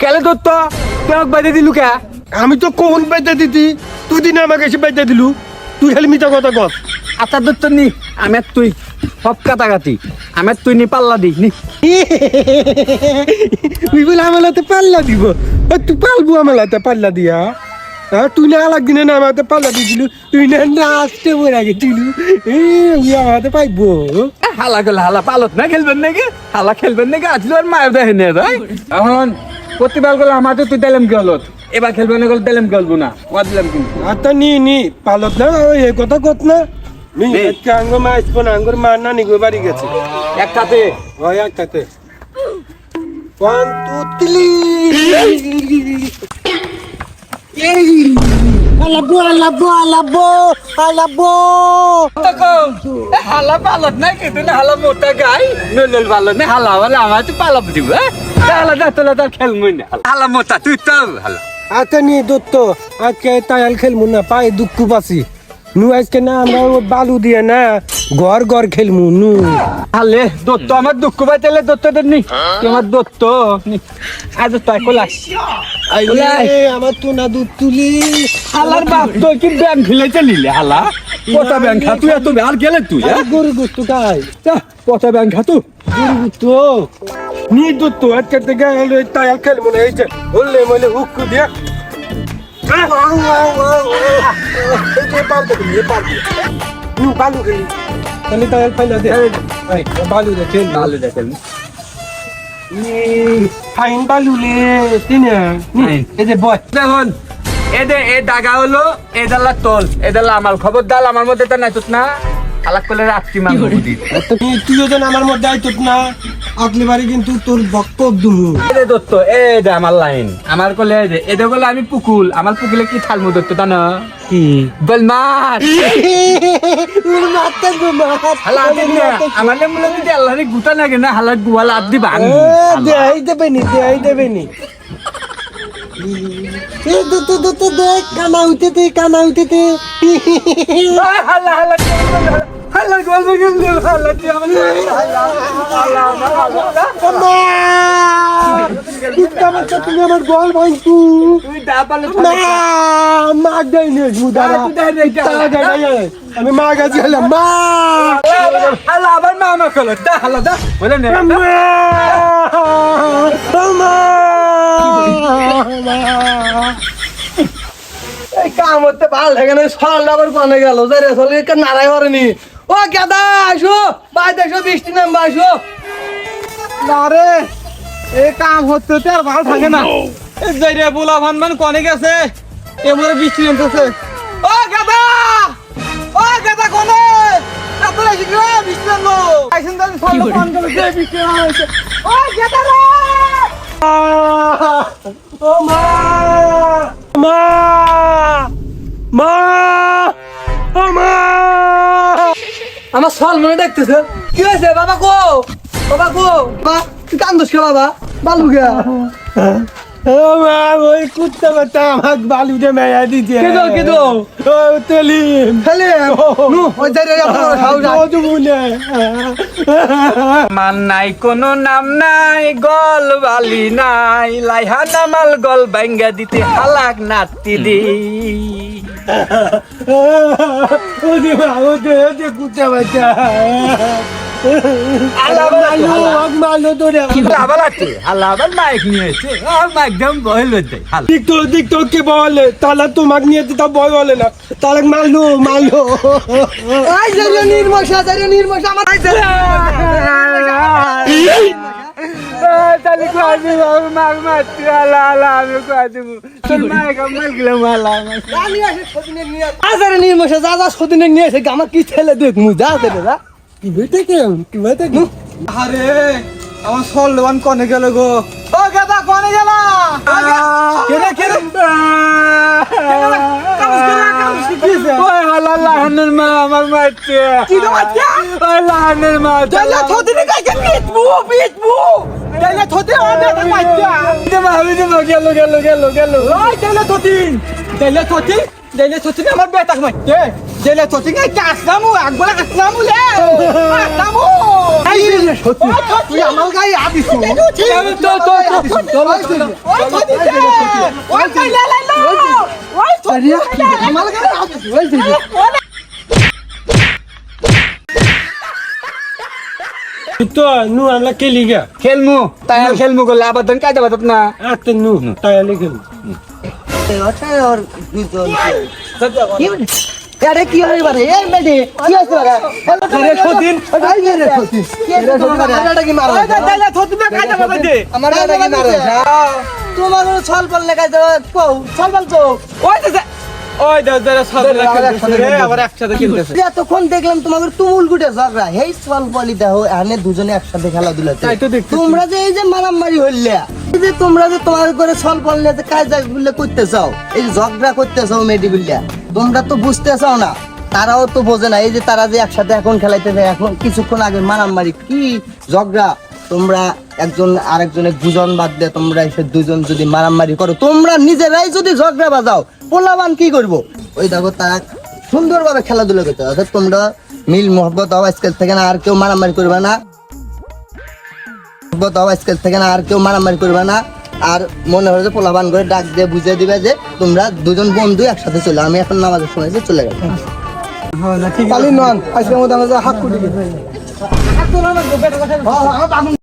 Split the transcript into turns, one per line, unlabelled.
কেলে তোর তো বাইরে দিলু কে?
আমি তো কোন বাইতে দিতি? তুই দিন আমাকে এসে বাইতে দিলু। তুই খালি মিথ্যা কথা কর
আচ্ছা তোর তো নি। আমি আর তুই সব কাটাকাটি আমি তুই নি পাল্লা দি নি।
তুই বলে আমার পাল্লা দিব। তুই পালবো আমার পাল্লা দিয়া। তুই না আলাগ দিনে না হাতে পাল্লা দিয়েছিলু তুই না আগে দিলু এই আমার হাতে পাইবো।
হালা গেলে হালা পালত না খেলবেন নাকি? হালা খেলবেন নাকি? আসলো আর মায়ের দেখে নিয়ে যায় এখন প্রতিবার গেলে আমার তো তুই দিলাম গেল এবার খেলবে না গেলে দিলাম গেলবো না ওয়া দিলাম কিন্তু
আচ্ছা নি নি পালত না ওই কথা কত না। নি
নে।
আঙ্গ মা আসব আঙ্গুর মা না নিগো বাড়ি গেছে।
একটাতে।
ওই একটাতে। One two three. আলাবো আলাবো আলাবো আলাবো
এ, হালা পালত না কিন্তু না হালা মোটা গাই নল পালত না হালা বলে আমার তো পালাপ দিব হ্যাঁ হালা দা তোলা তার খেলবই না হালা মোটা তুই তো হালা
আচ্ছা নি দত্ত আজকে তাইল খেলমু না পায়ে দুঃখ পাছি নু আজকে না আমরা বালু দিয়ে না ঘর ঘর খেলমু নু
আলে দত্ত আমার দুঃখ পাইতেলে দত্ত নি তোমার দত্ত নি আজ তাই কোলাই কোলাই
আমার তো না দুধ তুলি
হালার বাপ তো কি ব্যাংক খেলেছে নিলে হালা কটা ব্যাংক খা তুই এত আর গেলে তুই হ্যাঁ?
গরু গোস্ত খাই
যা, কটা ব্যাংক খা তুই
গরু গোস্ত নি দত্ত আজকে থেকে হলো তাইল খেলমু না এই যে হলে মলে হুক দিয়ে এই যে পালতে তাহলে ফাইলা বালু
ভালো দেখেন
ফাইন বালু লে তিনে। এই যে বয়।
দেখুন এ দে এ দাগা হলো এ দালা তোল। এ দালা আমার খবর দাল আমার মধ্যে তো নাই না। আলাক করলে মাংস
তুই যেন আমার মধ্যে আইতত না আগলি বাড়ি কিন্তু তোর দুমু
এ দে দত্ত এ দে আমার লাইন। আমার কলে এ দে এ দে বলে আমি পুকুল আমার পুকুলে কি থালমু দত্ত তা না
কি
বল মার হালা আদি না আমার যদি আল্লাহ রে গুতা লাগে না হালা গুয়াল আদি বাং
দেই দেবে নি দেই দেবে নি এ তো তো তো তো দেখ কানা উঠেতে কানা উঠেতে।
হালা হালা।
আমি মা গাছ গেলাম কাম হতে ভালো লাগে না সকাল আবার কনে গেল। যে রে কে নারাই হরেনি ও গেদা আসো। বাই দেখো বৃষ্টি নামবা আসো।
না রে এই কাম হতে তো আর ভালো থাকে না। যাই রে পোলা ভান ভান কনে গেছে। এবারে বৃষ্টি নামতেছে। ও গাদা ও গাদা কোনে। বেশি করে বৃষ্টি নামলো আইসেন ফোন করে বৃষ্টি নামছে ও গাদা রে!
ও মা মা।
আমার সল মনে ডাকতেছে কি হয়েছে? বাবা কো? বাবা কো? বাবা তুই কান্দোস কে বাবা? বালু গে
ওই কুত্তা বাচ্চা আমাকে বালু দিয়ে মেয়া
কেদো, কেদো?
ও
নু ওই
মান। নাই কোনো নাম নাই গল বালি নাই। লাইহা নামাল গল বাঙ্গা দিতে হালাক নাতি দি।
ও দি মা ও দে ও বাচ্চা মালো তো তোমাকে নিয়ে দিতা বয় বলে না তাহলে মারলো মারলো
নির্মশা নির্মশা আমার যাই
তাহলে কাজে মাগ মারতে হালা হালা আমি তোর মাইক আমার গেলাম হালা
আমি আসে নিয়ে আজারে নিয়ে মু
গেল গেল
তাইলে থতে অনেক বাচ্চা
ভাবি দেবো গেল গেল গেল গেল
ওই তাইলে থতি তাইলে থতি
জেলে সচিন আমার বেটাক মারতে জেলে সচিন এই কাসলামু একবার কাসলামু লে
সত্যি তুই আমার গায়ে আদিস
তো তো তো
ওই সচিন ওই কইলা লাইলো ওই সচিন
আমার গায়ে আদিস ওই তো নু আমরা কেলি গা।
খেলমু তাই আর খেলমু করলে আবার ধন কাজে বাদত না
একটা নু তাই আলে খেলি
আরে কি হয় বারে এই মেডি কি হইছে বারে
আরে সচিন
এই রে সত্যি এটা কি মারো?
ওই জেলে সচিন কাজে বাদত দে
আমার এটা কি মারো? তোমার ছল বল লেখা দাও কও ছল বল তো।
ওই ওই দে দে সাদা খেলতেছে। আবার একসাথে খেলতেছে।
এতক্ষণ দেখলাম তোমাদের তুমুল গুটে ঝগড়া। এই ছল বলি দেখো এখানে দুজনে একসাথে খেলাধুলা
তাই তো দেখতেছি।
তোমরা যে এই যে মারামারি হইলে এই যে তোমরা যে তোমার করে ছল বল যে কাজগুলো করতে চাও এই ঝগড়া করতে চাও মেডি গুলা তোমরা তো বুঝতে চাও না তারাও তো বোঝে না এই যে তারা যে একসাথে এখন খেলাইতেছে এখন কিছুক্ষণ আগে মারামারি কি ঝগড়া? তোমরা একজন আরেকজনের দুজন বাদ দিয়ে তোমরা এসে দুজন যদি মারামারি করো তোমরা নিজেরাই যদি ঝগড়া বাজাও পোলাবান কি করব? ওই দেখো তারা সুন্দরভাবে খেলাধুলা করতে অর্থাৎ তোমরা মিল মোহব্বত হওয়া স্কেল থেকে না আর কেউ মারামারি করবে না। মোহব্বত থেকে না আর কেউ মারামারি করবে না। আর মনে হয় যে পোলাবান করে ডাক দিয়ে বুঝিয়ে দিবে যে তোমরা দুজন বন্ধু একসাথে চলে। আমি এখন নামাজের সময় চলে গেলাম।
কালি নন আজকের মধ্যে আমরা হাত কুটি